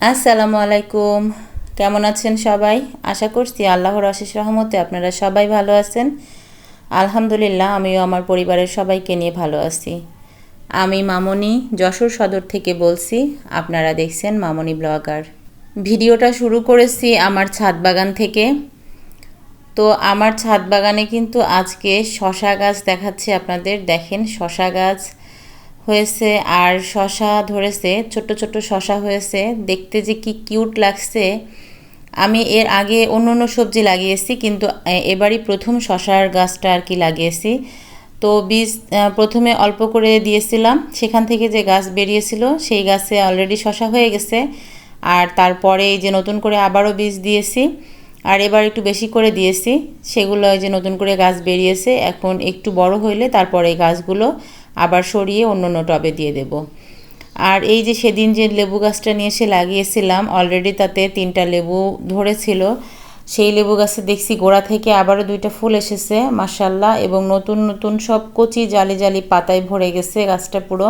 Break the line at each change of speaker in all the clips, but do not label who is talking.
আসসালামু আলাইকুম কেমন আছেন সবাই? আশা করছি আল্লাহর অশেষ রহমতে আপনারা সবাই ভালো আছেন। আলহামদুলিল্লাহ, আমিও আমার পরিবারের সবাইকে নিয়ে ভালো আছি। আমি মামনি, যশোর সদর থেকে বলছি, আপনারা দেখছেন মামনি ব্লগার। ভিডিওটা শুরু করেছি আমার ছাদ বাগান থেকে। তো আমার ছাদ বাগানে কিন্তু আজকে শশা গাছ দেখাচ্ছি আপনাদের। দেখেন শশা গাছ হয়েছে আর শশা ধরেছে, ছোট্ট ছোট্ট শশা হয়েছে। দেখতে যে কি কিউট লাগছে। আমি এর আগে অন্য অন্য সবজি লাগিয়েছি, কিন্তু এবারই প্রথম শশার গাছটা আর কি লাগিয়েছি। তো বীজ প্রথমে অল্প করে দিয়েছিলাম। সেখান থেকে যে গাছ বেরিয়েছিল, সেই গাছে অলরেডি শশা হয়ে গেছে। আর তারপরে এই যে নতুন করে আবারও বীজ দিয়েছি, আর এবার একটু বেশি করে দিয়েছি। সেগুলো যে নতুন করে গাছ বেরিয়েছে, এখন একটু বড় হইলে তারপরে এই গাছগুলো আবার সরিয়ে অন্য অন্য টবে দিয়ে দেব। আর এই যে সেদিন যে লেবু গাছটা নিয়ে এসে লাগিয়েছিলাম অলরেডি তাতে তিনটা লেবু ধরেছিল। সেই লেবু গাছে দেখছি গোড়া থেকে আবারও দুইটা ফুল এসেছে মাসাল্লাহ এবং নতুন নতুন সব কচি জালি জালি পাতায় ভরে গেছে গাছটা পুরো।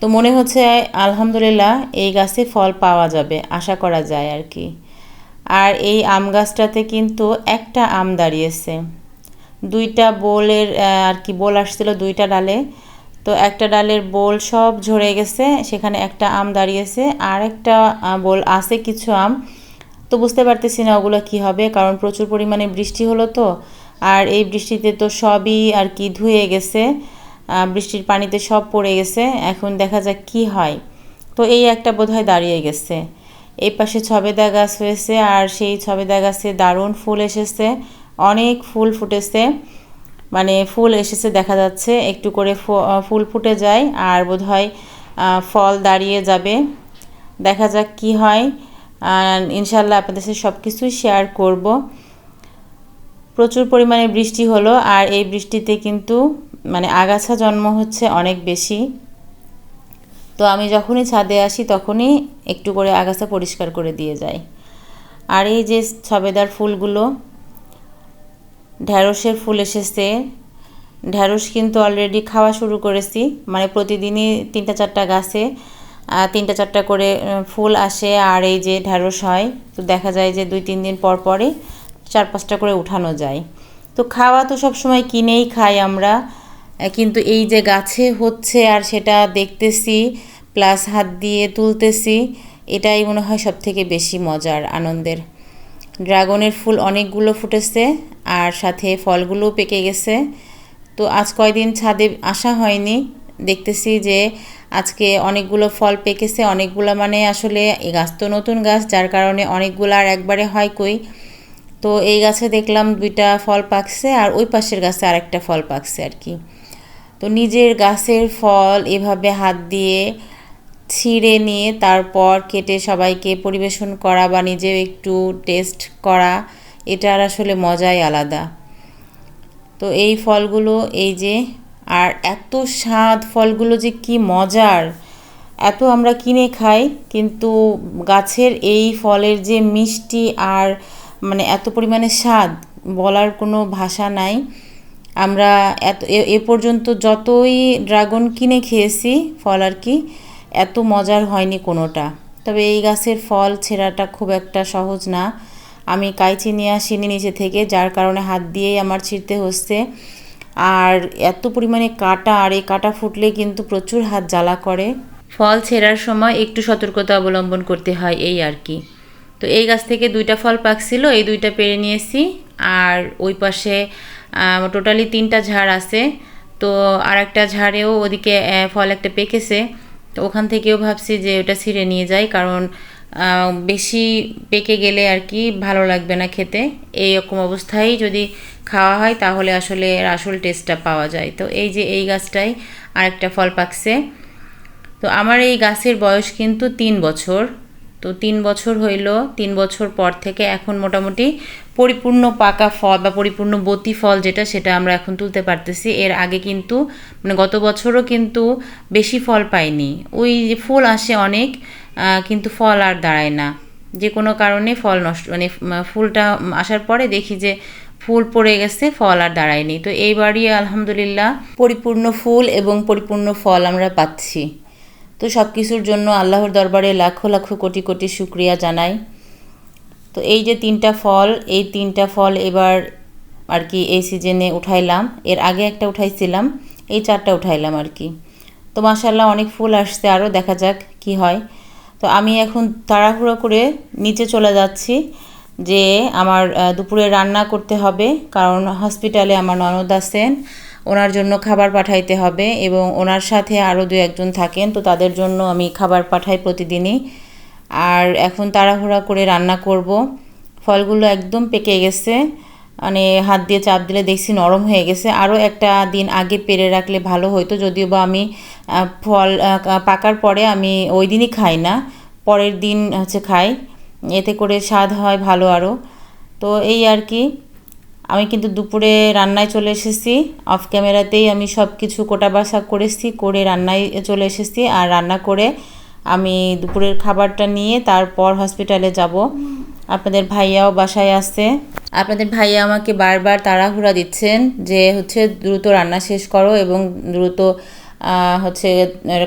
তো মনে হচ্ছে, আলহামদুলিল্লাহ, এই গাছে ফল পাওয়া যাবে, আশা করা যায় আর কি। আর এই আম গাছটাতে কিন্তু একটা আম দাঁড়িয়েছে। দুইটা বোলের আর কি বোল আসছিল দুইটা ডালে। তো একটা ডালের বোল সব ঝরে গেছে, সেখানে একটা আম দাঁড়িয়েছে, আর একটা বোল আছে কিছু আম। তো বুঝতে পারতেছি না ওগুলো কি হবে, কারণ প্রচুর পরিমাণে বৃষ্টি হলো তো, আর এই বৃষ্টিতে তো সবই আর কি ধুয়ে গেছে বৃষ্টির পানিতে সব পড়ে গেছে, এখন দেখা যাক কি হয়। তো এই একটা বোধহয় দাঁড়িয়ে গেছে। এই পাশে ছবেদা গাছ হয়েছে, আর সেই ছবেদা গাছে দারুণ ফুল এসেছে অনেক ফুল ফুটেছে। মানে ফুল এসেছে, দেখা যাচ্ছে। একটু করে ফুল ফুটে যায় আর বোধহয় ফল দাঁড়িয়ে যাবে। দেখা যাক কি হয়। ইনশাল্লাহ আপনাদের সাথে সব কিছুই শেয়ার করব। প্রচুর পরিমাণে বৃষ্টি হলো আর এই বৃষ্টিতে কিন্তু মানে আগাছা জন্ম হচ্ছে অনেক বেশি। তো আমি যখনই ছাদে আসি তখনই একটু করে আগাছা পরিষ্কার করে দিয়ে যাই। আর এই যে ছবেদার ফুলগুলো ঢ্যাঁড়সের ফুল এসেছে। ঢ্যাঁড়স কিন্তু অলরেডি খাওয়া শুরু করেছি। মানে প্রতিদিনই তিনটা চারটা গাছে তিনটা চারটা করে ফুল আসে আর এই যে ঢ্যাঁড়স হয়। তো দেখা যায় যে দুই, তিন দিন পর পরে চার, পাঁচটা করে উঠানো যায়। তো খাওয়া তো সব সময় কিনেই খাই আমরা। কিন্তু এই যে গাছে হচ্ছে আর সেটা দেখতেছি প্লাস হাত দিয়ে তুলতেছি, এটাই মনে হয় সব থেকে বেশি মজার, আনন্দের। ড্রাগনের ফুল অনেকগুলো ফুটেছে আর সাথে ফলগুলোও পেকে গেছে। তো আজ কয়দিন ছাদে আসা হয়নি। দেখতেছি যে আজকে অনেকগুলো ফল পেকেছে, অনেকগুলো মানে আসলে এই গাছ তো নতুন গাছ, যার কারণে অনেকগুলো আর একবারে হয় কই? তো এই গাছে দেখলাম দুইটা ফল পাকছে আর ওই পাশের গাছে আরেকটা ফল পাকছে আর কি। তো নিজের গাছের ফল এভাবে হাত দিয়ে ছিঁড়ে নিয়ে তারপর কেটে সবাইকে পরিবেশন করা বা নিজেও একটু টেস্ট করা, এটার আসলে মজাই আলাদা। তো এই ফলগুলো, এই যে, আর এত স্বাদ, ফলগুলো যে কি মজার! এত আমরা কিনে খাই, কিন্তু গাছের এই ফলের যে মিষ্টি আর মানে এত পরিমাণে স্বাদ বলার কোনো ভাষা নাই। আমরা এত এ পর্যন্ত যতই ড্রাগন কিনে খেয়েছি ফল আর কি এত মজার হয়নি কোনোটা। তবে এই গাছের ফল ছেঁড়াটা খুব একটা সহজ না। আমি কাইচি নিয়ে আসিনি নিচে থেকে, যার কারণে হাত দিয়েই আমার ছিঁড়তে হচ্ছে। আর এত পরিমাণে কাটা, আর এই কাটা ফুটলে কিন্তু প্রচুর হাত জ্বালা করে। ফল ছেঁড়ার সময় একটু সতর্কতা অবলম্বন করতে হয় এই আর কি। তো এই গাছ থেকে দুইটা ফল পাকছিল, এই দুইটা পেরে নিয়েছি। আর ওই পাশে টোটালি তিনটা ঝাড় আছে। তো আর একটা ঝাড়েও ওদিকে ফল একটা পেকেছে। তো ওখান থেকেও ভাবছি যে ওটা ছিঁড়ে নিয়ে যাই, কারণ বেশি পেকে গেলে আর কি ভালো লাগবে না খেতে। এই রকম অবস্থায় যদি খাওয়া হয় তাহলে আসলে এর আসল টেস্টটা পাওয়া যায়। তো এই যে এই গাছটাই আরেকটা ফল পাকছে। তো আমার এই গাছের বয়স কিন্তু তিন বছর। তো তিন বছর হইল, তিন বছর পর থেকে এখন মোটামুটি পরিপূর্ণ পাকা ফল বা পরিপূর্ণ বতি ফল যেটা সেটা আমরা এখন তুলতে পারতেছি। এর আগে কিন্তু মানে গত বছরও কিন্তু বেশি ফল পাইনি। ওই যে ফুল আসে অনেক কিন্তু ফল আর দাঁড়ায় না। যে কোনো কারণে ফল নষ্ট মানে ফুলটা আসার পরে দেখি যে ফুল পড়ে গেছে, ফল আর দাঁড়ায়নি। তো এইবারই আলহামদুলিল্লাহ পরিপূর্ণ ফুল এবং পরিপূর্ণ ফল আমরা পাচ্ছি। তো সব কিছুর জন্য আল্লাহর দরবারে লাখো লাখো কোটি কোটি শুক্রিয়া জানাই। তো এই যে তিনটা ফল, এই তিনটা ফল এবার আর কি এই সিজনে উঠাইলাম। এর আগে একটা উঠাইছিলাম, এই চারটা উঠাইলাম আর কি। তো মাসাল্লাহ অনেক ফুল আসছে, আরও দেখা যাক কি হয়। তো আমি এখন তাড়াহুড়ো করে নিচে চলে যাচ্ছি যে আমার দুপুরে রান্না করতে হবে, কারণ হসপিটালে আমার ননদ আছেন। ওনার জন্য খাবার পাঠাইতে হবে এবং ওনার সাথে আরও দু একজন থাকেন, তো তাদের জন্য আমি খাবার পাঠাই প্রতিদিনই। আর এখন তাড়াহুড়া করে রান্না করব। ফলগুলো একদম পেকে গেছে মানে হাত দিয়ে চাপ দিলে দেখছি নরম হয়ে গেছে। আরও একটা দিন আগে পেরে রাখলে ভালো হতো যদিও বা আমি ফল পাকার পরে আমি ওই দিনই খাই না, পরের দিন হচ্ছে খাই। এতে করে স্বাদ হয় ভালো আরও তো এই আর কি। আমি কিন্তু দুপুরে রান্নায় চলে এসেছি। অফ ক্যামেরাতেই আমি সব কিছু কোটা বাসা করেছি, করে রান্নায় চলে এসেছি। আর রান্না করে আমি দুপুরের খাবারটা নিয়ে তারপর হসপিটালে যাব। আপনাদের ভাইয়াও বাসায় আসছে আপনাদের ভাইয়া আমাকে বারবার তাড়াহুড়া দিচ্ছেন যে হচ্ছে দ্রুত রান্না শেষ করো এবং দ্রুত হচ্ছে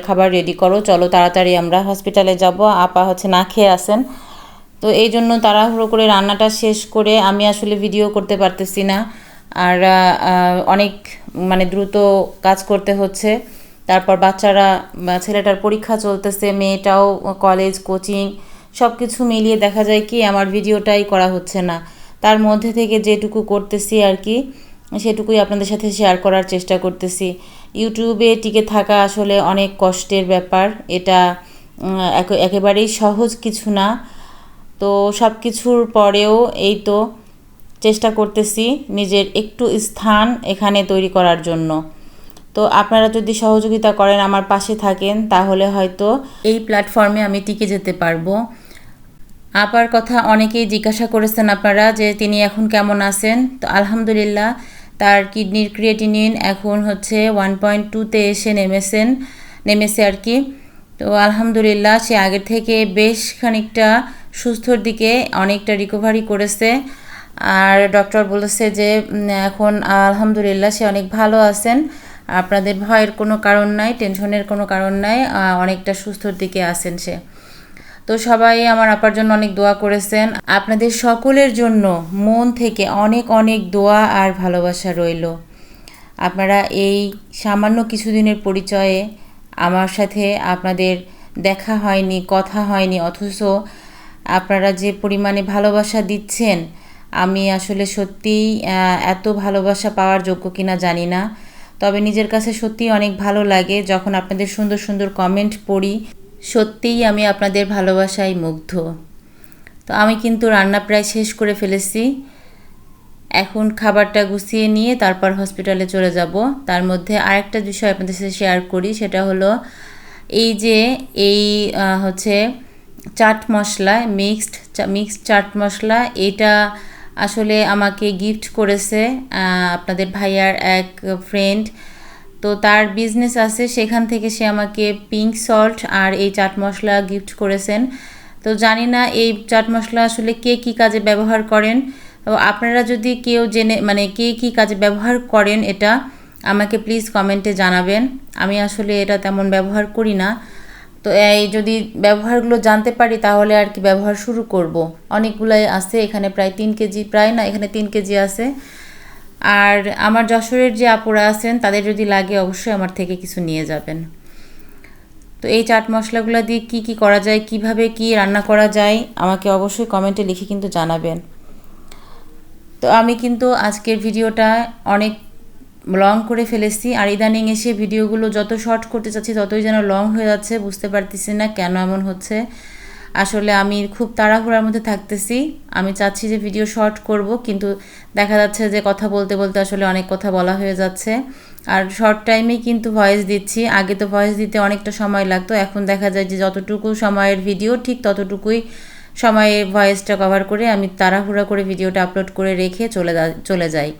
খাবার রেডি করো। চলো তাড়াতাড়ি আমরা হসপিটালে যাব। আপা হচ্ছে না খেয়ে আসেন তো এই জন্য তাড়াহুড়ো করে রান্নাটা শেষ করে আমি আসলে ভিডিও করতে পারতেছি না। আর অনেক মানে দ্রুত কাজ করতে হচ্ছে। তারপর বাচ্চারা ছেলেটার পরীক্ষা চলতেছে, মেয়েটাও কলেজ কোচিং সব কিছু মিলিয়ে দেখা যায় কি আমার ভিডিওটাই করা হচ্ছে না। তার মধ্যে থেকে যেটুকু করতেছি আর কি, সেটুকুই আপনাদের সাথে শেয়ার করার চেষ্টা করতেছি। ইউটিউবে টিকে থাকা আসলে অনেক কষ্টের ব্যাপার। এটা একেবারেই সহজ কিছু না। তো সব কিছুর পরেও এই তো চেষ্টা করতেছি নিজের একটু স্থান এখানে তৈরি করার জন্য। তো আপনারা যদি সহযোগিতা করেন, আমার পাশে থাকেন, তাহলে হয়তো এই প্ল্যাটফর্মে আমি টিকে যেতে পারব। আপার কথা অনেকেই জিজ্ঞাসা করেছেন আপনারা যে তিনি এখন কেমন আছেন? তো আলহামদুলিল্লাহ, তার কিডনির ক্রিয়েটিনিন এখন হচ্ছে ওয়ান পয়েন্ট টুতে এসে নেমেছেন, নেমেছে আর কি। তো আলহামদুলিল্লাহ, সে আগের থেকে বেশ খানিকটা সুস্থর দিকে অনেকটা রিকভারি করেছে। আর ডক্টর বলেছে যে এখন আলহামদুলিল্লাহ সে অনেক ভালো আছেন। আপনাদের ভয়ের কোনো কারণ নাই টেনশনের কোনো কারণ নাই অনেকটা সুস্থর দিকে আছেন সে। তো সবাই আমার আপার জন্য অনেক দোয়া করেছেন। আপনাদের সকলের জন্য মন থেকে অনেক অনেক দোয়া আর ভালোবাসা রইল। আপনারা এই সামান্য কিছুদিনের পরিচয়ে আমার সাথে আপনাদের দেখা হয়নি, কথা হয়নি, অথচ আপনারা যে পরিমাণে ভালোবাসা দিচ্ছেন, আমি আসলে সত্যিই এত ভালোবাসা পাওয়ার যোগ্য কিনা জানি না। তবে নিজের কাছে সত্যিই অনেক ভালো লাগে যখন আপনাদের সুন্দর সুন্দর কমেন্ট পড়ি। সত্যিই আমি আপনাদের ভালোবাসায় মুগ্ধ। তো আমি কিন্তু রান্না প্রায় শেষ করে ফেলেছি। এখন খাবারটা গুছিয়ে নিয়ে তারপর হসপিটালে চলে যাব। তার মধ্যে আরেকটা বিষয় আপনাদের সাথে শেয়ার করি, সেটা হলো এই যে, এই হচ্ছে চাট মশলা মিক্সড মিক্সড চাট মশলা, এটা আসলে আমাকে গিফট করেছে আপনাদের ভাইয়ার এক ফ্রেন্ড তো তার বিজনেস আছে, সেখান থেকে সে আমাকে পিঙ্ক সল্ট আর এই চাট মশলা গিফট করেছেন। তো জানি না এই চাট মশলা আসলে কে কী কাজে ব্যবহার করেন। তো আপনারা যদি কেউ জেনে মানে কে কী কাজে ব্যবহার করেন এটা, আমাকে প্লিজ কমেন্টে জানাবেন। আমি আসলে এটা তেমন ব্যবহার করি না। তো এই যদি ব্যবহারগুলো জানতে পারি, তাহলে আর কি ব্যবহার শুরু করব। অনেকগুলাই আছে, এখানে প্রায় তিন কেজি, প্রায় না, এখানে তিন কেজি আছে। আর আমার যশোরের যে আপুরা আছেন, তাদের যদি লাগে, অবশ্যই আমার থেকে কিছু নিয়ে যাবেন। তো এই চাট মশলাগুলো দিয়ে কি কি করা যায়, কীভাবে কি রান্না করা যায়, আমাকে অবশ্যই কমেন্টে লিখে কিন্তু জানাবেন। তো আমি কিন্তু আজকের ভিডিওটা অনেক লং করে ফেলেছি। আর ইদানিং এসে ভিডিওগুলো যত শর্ট করতে চাচ্ছি, ততই যেন লং হয়ে যাচ্ছে, বুঝতে পারতেছি না কেন এমন হচ্ছে। আসলে আমি খুব তাড়াহুড়ার মধ্যে থাকতেছি। আমি চাচ্ছি যে ভিডিও শর্ট করব, কিন্তু দেখা যাচ্ছে যে কথা বলতে বলতে আসলে অনেক কথা বলা হয়ে যাচ্ছে। আর শর্ট টাইমেই কিন্তু ভয়েস দিচ্ছি। আগে তো ভয়েস দিতে অনেকটা সময় লাগতো, এখন দেখা যায় যে যতটুকু সময়ের ভিডিও ঠিক ততটুকুই সময়ে ভয়েসটা কভার করে আমি তাড়াহুড়া করে ভিডিওটা আপলোড করে রেখে চলে চলে যাই।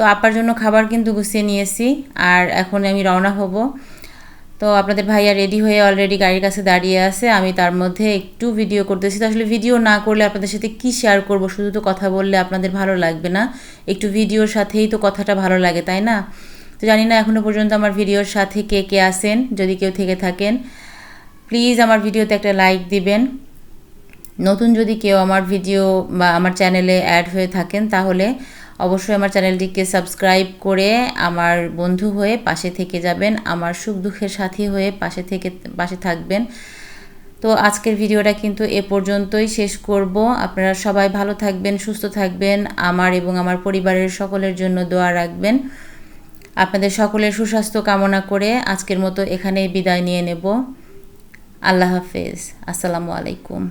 তো আপার জন্য খাবার কিন্তু গুছিয়ে নিয়েছি, আর এখন আমি রওনা হব। তো আপনাদের ভাইয়া রেডি হয়ে অলরেডি গাড়ির কাছে দাঁড়িয়ে আছে, আমি তার মধ্যে একটু ভিডিও করতেছি। তো আসলে ভিডিও না করলে আপনাদের সাথে কি শেয়ার করব, শুধু তো কথা বললে আপনাদের ভালো লাগবে না। একটু ভিডিওর সাথেই তো কথাটা ভালো লাগে, তাই না? তো জানি না এখনও পর্যন্ত আমার ভিডিওর সাথে কে কে আসেন যদি কেউ থেকে থাকেন প্লিজ আমার ভিডিওতে একটা লাইক দিবেন। নতুন যদি কেউ আমার ভিডিও বা আমার চ্যানেলে অ্যাড হয়ে থাকেন, তাহলে অবশ্যই আমার চ্যানেলটিকে সাবস্ক্রাইব করে আমার বন্ধু হয়ে পাশে থেকে যাবেন, আমার সুখ দুঃখের সাথী হয়ে পাশে থেকে, পাশে থাকবেন। তো আজকের ভিডিওটা কিন্তু এ পর্যন্তই শেষ করব। আপনারা সবাই ভালো থাকবেন, সুস্থ থাকবেন। আমার এবং আমার পরিবারের সকলের জন্য দোয়া রাখবেন। আপনাদের সকলের সুস্বাস্থ্য কামনা করে আজকের মতো এখানেই বিদায় নিয়ে নেব। আল্লাহ হাফেজ। আসসালামু আলাইকুম।